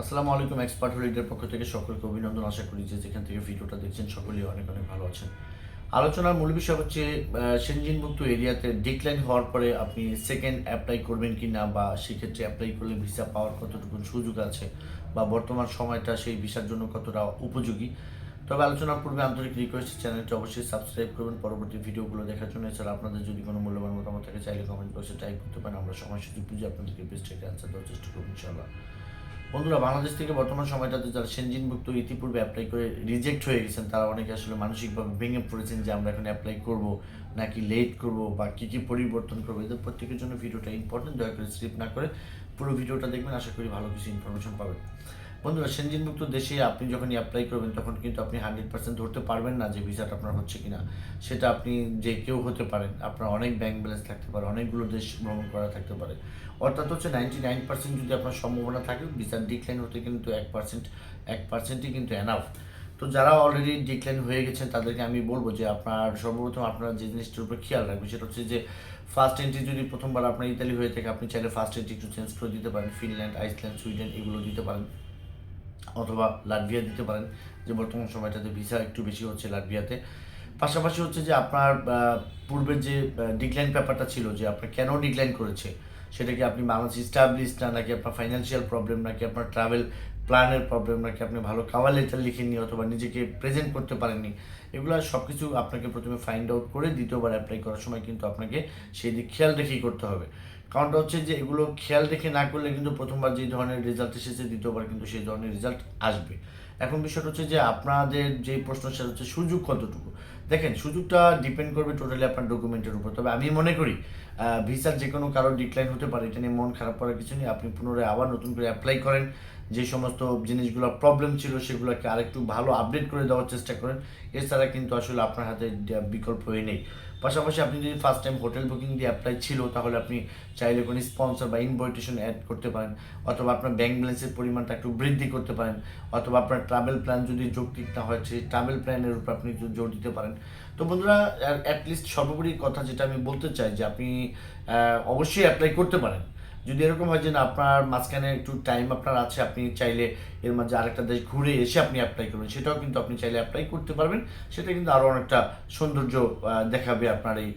আসসালামু আলাইকুম এক্সপার্ট হলিডের পক্ষ থেকে সকলকে অভিনন্দন। আশা করি যে যেখান থেকে ভিডিওটা দেখছেন, সকলেই অনেক অনেক ভালো আছেন। আলোচনার মূল বিষয় হচ্ছে সেনজিনমুক্ত এরিয়াতে ডিক্লাইন হওয়ার পরে আপনি সেকেন্ড অ্যাপ্লাই করবেন কি না বা সেক্ষেত্রে অ্যাপ্লাই করলে ভিসা পাওয়ার কতটুকু সুযোগ আছে বা বর্তমান সময়টা সেই ভিসার জন্য কতটা উপযোগী? তবে আলোচনার পূর্বে আন্তরিক রিকোয়েস্ট চ্যানেলটি অবশ্যই সাবস্ক্রাইব করবেন। পরবর্তী ভিডিওগুলো দেখার জন্য এছাড়া আপনাদের যদি কোনো মূল্যবান মতামত থাকে, চাইলে কমেন্ট বক্সে টাইপ করতে পারেন। আমরা সময় সুযোগ বুঝে আপনাদেরকে বেস্ট একটা অ্যান্সার দেওয়ার চেষ্টা করব, ইনশাআল্লাহ। বন্ধুরা, বাংলাদেশ থেকে বর্তমান সময়টাতে যারা সেনজিনভুক্ত ইতিপূর্বে অ্যাপ্লাই করে রিজেক্ট হয়ে গেছেন, তারা অনেকে আসলে মানসিকভাবে ভেঙে পড়েছেন যে আমরা এখন অ্যাপ্লাই করব নাকি লেট করব বা কী কী পরিবর্তন করব। এদের প্রত্যেকের জন্য ভিডিওটা ইম্পর্টেন্ট দয়া করে স্লিপ না করে পুরো ভিডিওটা দেখবেন। আশা করি ভালো কিছু ইনফরমেশন পাবেন। বন্ধুরা সেনজিনভুক্ত দেশে আপনি যখন অ্যাপ্লাই করবেন, তখন কিন্তু আপনি হান্ড্রেড পার্সেন্ট ধরতে পারবেন না যে ভিসাটা আপনার হচ্ছে কিনা। সেটা আপনি যে কেউ হতে পারেন, আপনার অনেক ব্যাংক ব্যালেন্স থাকতে পারে, অনেকগুলো দেশ ভ্রমণ করা থাকতে পারে। অর্থাৎ হচ্ছে নাইনটি নাইন পার্সেন্ট যদি আপনার সম্ভাবনা থাকে ভিসার ডিক্লাইন হতে কিন্তু এক পার্সেন্ট এক পার্সেন্টই কিন্তু এনাফ তো যারা অলরেডি ডিক্লাইন হয়ে গেছেন, তাদেরকে আমি বলব যে আপনার সর্বপ্রথম আপনার যে জিনিসটার উপর খেয়াল রাখবেন, সেটা হচ্ছে যে ফার্স্ট এন্ট্রি যদি প্রথমবার আপনার ইতালি হয়ে থাকে, আপনি চাইলে ফার্স্ট এন্ট্রি একটু চেঞ্জ করে দিতে পারেন। ফিনল্যান্ড আইসল্যান্ড সুইডেন এগুলো দিতে পারেন। অথবা লাটভিয়া দিতে পারেন, যে বর্তমান সময়টাতে ভিসা একটু বেশি হচ্ছে লাটভিয়াতে। পাশাপাশি হচ্ছে যে আপনার পূর্বের যে ডিক্লাইন পেপারটা ছিল, যে আপনার কেন ডিক্লাইন করেছে, সেটা কি আপনি মানুষ ইস্টাবলিশ না, নাকি আপনার ফাইন্যান্সিয়াল প্রবলেম নাকি আপনার ট্রাভেল প্ল্যানের প্রবলেম নাকি আপনি ভালো কাভার লেটার লিখেননি অথবা নিজেকে প্রেজেন্ট করতে পারেননি, এগুলো সব কিছু আপনাকে প্রথমে ফাইন্ড আউট করে দ্বিতীয়বার অ্যাপ্লাই করার সময় কিন্তু আপনাকে সেই দিক খেয়াল রেখেই করতে হবে। কারণটা হচ্ছে যে এগুলো খেয়াল রেখে না করলে কিন্তু প্রথমবার যে ধরনের রেজাল্ট এসেছে, দ্বিতীয়বার কিন্তু সেই ধরনের রেজাল্ট আসবে। এখন বিষয়টা হচ্ছে যে আপনাদের যে প্রশ্ন সেটা হচ্ছে সুযোগ কতটুকু? দেখেন, সুযোগটা ডিপেন্ড করবে টোটালি আপনার ডকুমেন্টের উপর। তবে আমি মনে করি ভিসার যে কোনো কারোর ডিক্লাইন হতে পারে, এটা নিয়ে মন খারাপ করার কিছু নেই। আপনি পুনরায় আবার নতুন করে অ্যাপ্লাই করেন। যে সমস্ত জিনিসগুলো প্রবলেম ছিল সেগুলোকে আরেকটু ভালো আপডেট করে দেওয়ার চেষ্টা করেন। এছাড়া কিন্তু আসলে আপনার হাতে বিকল্প হয়ে নেই। পাশাপাশি আপনি যদি ফার্স্ট টাইম হোটেল বুকিং দিয়ে অ্যাপ্লাই ছিল, তাহলে আপনি চাইলে কোনো স্পন্সর বা ইনভাইটেশন অ্যাড করতে পারেন। অথবা আপনার ব্যাংক ব্যালেন্সের পরিমাণটা একটু বৃদ্ধি করতে পারেন। অথবা আপনার ট্রাভেল প্ল্যান যদি যৌক্তিক না হয়, সেই ট্রাভেল প্ল্যানের উপর আপনি জোর দিতে পারেন। তো বন্ধুরা অ্যাটলিস্ট সর্বোপরি কথা যেটা আমি বলতে চাই যে আপনি অবশ্যই অ্যাপ্লাই করতে পারেন। যদি এরকম হয় যে না, আপনার মাঝখানে একটু টাইম আপনার আছে, আপনি চাইলে এর মাঝে আরেকটা দেশ ঘুরে এসে আপনি অ্যাপ্লাই করবেন। সেটাও কিন্তু আপনি চাইলে অ্যাপ্লাই করতে পারবেন। সেটা কিন্তু আরও অনেকটা সৌন্দর্য দেখাবে আপনার এই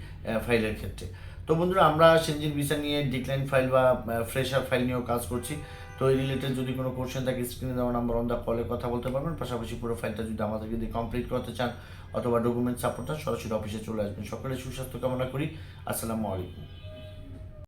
ফাইলের ক্ষেত্রে। তো বন্ধুরা, আমরা সেনজিন ভিসা নিয়ে ডিক্লাইন ফাইল বা ফ্রেশার ফাইল নিয়েও কাজ করছি। তো এই রিলেটেড যদি কোনো কোশ্চেন থাকে স্ক্রিনে দেওয়া নাম্বার অন দ্য কলে কথা বলতে পারবেন। পাশাপাশি পুরো ফাইলটা যদি আমাদের যদি কমপ্লিট করতে চান, অথবা ডকুমেন্ট সাপোর্ট চান সরাসরি অফিসে চলে আসবেন। সকলে সুস্বাস্থ্য কামনা করি। আসসালামু আলাইকুম।